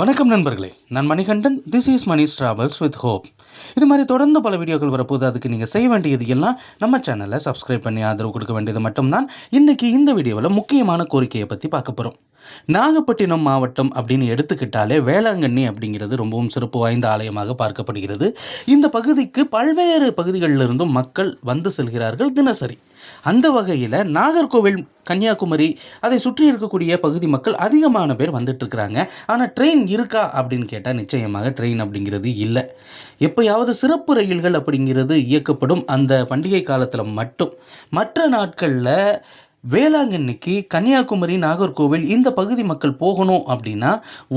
வணக்கம் நண்பர்களே. நான் Manikandan. This is Mani travels with hope இது மாதிரி தொடர்ந்து பல வீடியோக்கள் வரப்போது அதுக்கு நீங்கள் செய்ய வேண்டியது எல்லாம் நம்ம சேனலை சப்ஸ்கிரைப் பண்ணி ஆதரவு கொடுக்க வேண்டியது மட்டும்தான். இன்றைக்கி இந்த வீடியோவில் முக்கியமான கோரிக்கையை பற்றி பார்க்க போகிறோம் நாகப்பட்டினம் மாவட்டம் அப்படின்னு எடுத்துக்கிட்டாலே வேளாங்கண்ணி அப்படிங்கிறது ரொம்பவும் சிறப்பு வாய்ந்த ஆலயமாக பார்க்கப்படுகிறது. இந்த பகுதிக்கு பல்வேறு பகுதிகளிலிருந்தும் மக்கள் வந்து செல்கிறார்கள் தினசரி. அந்த வகையில் நாகர்கோவில் கன்னியாகுமரி அதை சுற்றி இருக்கக்கூடிய பகுதி மக்கள் அதிகமான பேர் வந்துட்டுருக்குறாங்க ஆனால் ட்ரெயின் இருக்கா அப்படின்னு கேட்டால் நிச்சயமாக ட்ரெயின் அப்படிங்கிறது இல்லை. எப்போயாவது சிறப்பு ரயில்கள் அப்படிங்கிறது இயக்கப்படும் அந்த பண்டிகை காலத்தில் மட்டும். மற்ற நாட்களில் வேளாங்கண்ணிக்கு கன்னியாகுமரி நாகர்கோவில் இந்த பகுதி மக்கள் போகணும் அப்படின்னா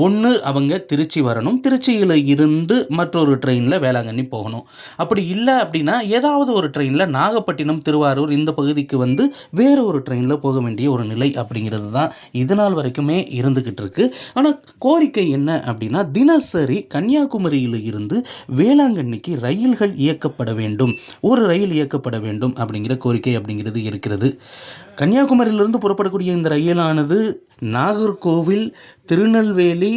ஒன்று அவங்க திருச்சி வரணும். திருச்சியில் இருந்து மற்றொரு ட்ரெயினில் வேளாங்கண்ணி போகணும். அப்படி இல்லை அப்படின்னா ஏதாவது ஒரு ட்ரெயினில் நாகப்பட்டினம் திருவாரூர் இந்த பகுதிக்கு வந்து வேறு ஒரு ட்ரெயினில் போக வேண்டிய ஒரு நிலை அப்படிங்கிறது தான் இது நாள் வரைக்குமே இருந்துக்கிட்டு இருக்கு. ஆனால் கோரிக்கை என்ன அப்படின்னா தினசரி கன்னியாகுமரியில் இருந்து வேளாங்கண்ணிக்கு ரயில்கள் இயக்கப்பட வேண்டும். ஒரு ரயில் இயக்கப்பட வேண்டும் அப்படிங்கிற கோரிக்கை அப்படிங்கிறது இருக்கிறது. கன்னியாகுமரியிலிருந்து புறப்படக்கூடிய இந்த ரயிலானது நாகர்கோவில் திருநெல்வேலி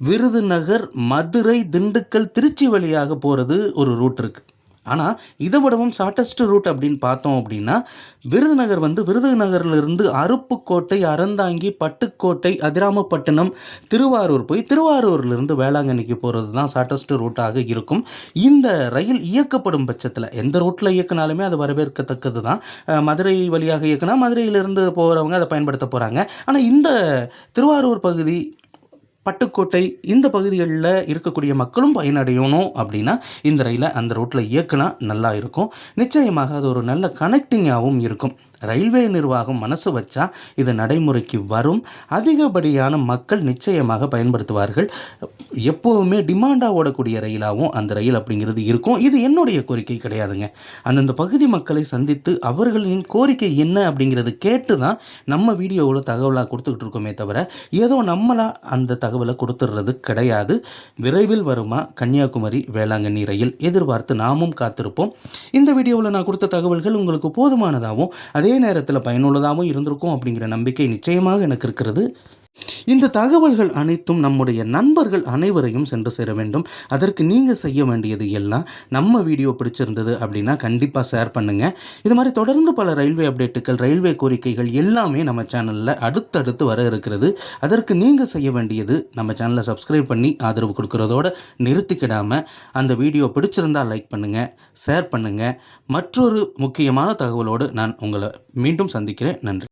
விருதுநகர் மதுரை திண்டுக்கல் திருச்சி வழியாக போகிறது ஒரு ரூட் இருக்குது ஆனால் இதை விடவும் ஷார்ட்டஸ்ட் ரூட் அப்படின்னு பார்த்தோம் அப்படின்னா விருதுநகர் வந்து விருதுநகர்லேருந்து அருப்புக்கோட்டை அறந்தாங்கி பட்டுக்கோட்டை அதிராமப்பட்டினம் திருவாரூர் போய் திருவாரூர்லேருந்து வேளாங்கண்ணிக்கு போகிறது தான் ஷார்ட்டஸ்ட் ரூட்டாக இருக்கும். இந்த ரயில் இயக்கப்படும் பட்சத்தில் எந்த ரூட்டில் இயக்கினாலுமே அது வரவேற்கத்தக்கது தான் மதுரை வழியாக இயக்கினா மதுரையிலிருந்து போகிறவங்க அதை பயன்படுத்த போகிறாங்க ஆனால் இந்த திருவாரூர் பகுதி பட்டுக்கோட்டை இந்த பகுதிகளில் இருக்கக்கூடிய மக்களும் பயனடையணும் அப்படின்னா இந்த ரயிலை அந்த ரூட்டில் இயக்குனா நல்லா இருக்கும். நிச்சயமாக அது ஒரு நல்ல கனெக்டிங்காகவும் இருக்கும். ரயில்வே நிர்வாகம் மனசு வச்சா இது நடைமுறைக்கு வரும். அதிகப்படியான மக்கள் நிச்சயமாக பயன்படுத்துவார்கள். எப்போவுமே டிமாண்டாக ஓடக்கூடிய ரயிலாகவும் அந்த ரயில் அப்படிங்கிறது இருக்கும். இது என்னுடைய கோரிக்கை கிடையாதுங்க. அந்தந்த பகுதி மக்களை சந்தித்து அவர்களின் கோரிக்கை என்ன அப்படிங்கிறது கேட்டு தான் நம்ம வீடியோவில் தகவலாக கொடுத்துக்கிட்டு இருக்கோமே தவிர ஏதோ நம்மளாக அந்த தகவலை கொடுத்துடுறது கிடையாது. விரைவில் வருமா? கன்னியாகுமரி வேளாங்கண்ணி ரயில் எதிர்பார்த்து நாமும் காத்திருப்போம். இந்த வீடியோவில் நான் கொடுத்த தகவல்கள் உங்களுக்கு போதுமானதாகவும் அதே அதே நேரத்தில் பயனுள்ளதாகவும் இருந்திருக்கும் அப்படிங்கிற நம்பிக்கை நிச்சயமாக எனக்கு இருக்கிறது. இந்த தகவல்கள் அனைத்தும் நம்முடைய நண்பர்கள் அனைவரையும் சென்று சேர வேண்டும். அதற்கு நீங்கள் செய்ய வேண்டியது எல்லாம் நம்ம வீடியோ பிடிச்சிருந்தது அப்படின்னா கண்டிப்பாக ஷேர் பண்ணுங்கள் இது மாதிரி தொடர்ந்து பல ரயில்வே அப்டேட்டுகள் ரயில்வே கோரிக்கைகள் எல்லாமே நம்ம சேனலில் அடுத்தடுத்து வர இருக்கிறது. அதற்கு நீங்கள் செய்ய வேண்டியது நம்ம சேனலை சப்ஸ்கிரைப் பண்ணி ஆதரவு கொடுக்குறதோடு நிறுத்திக்கிடாமல் அந்த வீடியோ பிடிச்சிருந்தால் லைக் பண்ணுங்கள் ஷேர் பண்ணுங்கள் மற்றொரு முக்கியமான தகவலோடு நான் உங்களை மீண்டும் சந்திக்கிறேன். நன்றி.